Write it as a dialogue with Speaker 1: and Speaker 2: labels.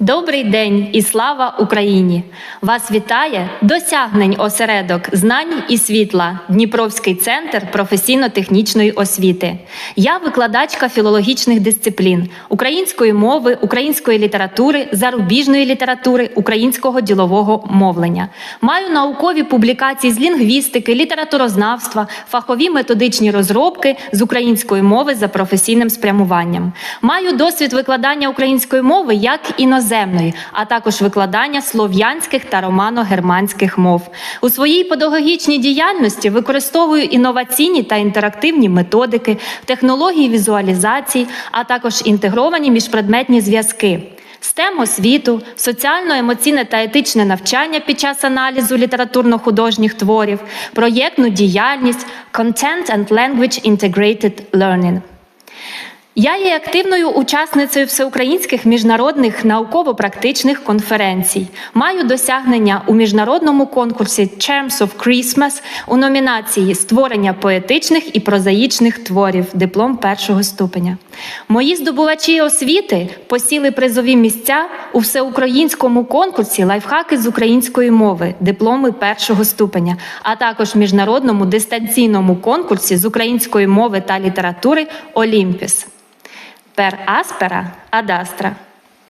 Speaker 1: Добрий день і слава Україні! Вас вітає досягнень осередок знань і світла Дніпровський центр професійно-технічної освіти. Я викладачка філологічних дисциплін української мови, української літератури, зарубіжної літератури, українського ділового мовлення. Маю наукові публікації з лінгвістики, літературознавства, фахові методичні розробки з української мови за професійним спрямуванням. Маю досвід викладання української мови як іноземної, а також викладання слов'янських та романо-германських мов. У своїй педагогічній діяльності використовую інноваційні та інтерактивні методики, технології візуалізації, а також інтегровані міжпредметні зв'язки. STEM освіту, соціально-емоційне та етичне навчання під час аналізу літературно-художніх творів, проєктну діяльність, Content and Language Integrated Learning. Я є активною учасницею всеукраїнських міжнародних науково-практичних конференцій. Маю досягнення у міжнародному конкурсі Charms of Christmas у номінації Створення поетичних і прозаїчних творів, диплом першого ступеня. Мої здобувачі освіти посіли призові місця у всеукраїнському конкурсі Лайфхаки з української мови, дипломи першого ступеня, а також міжнародному дистанційному конкурсі з української мови та літератури Олімпіс. Aspera ad astra.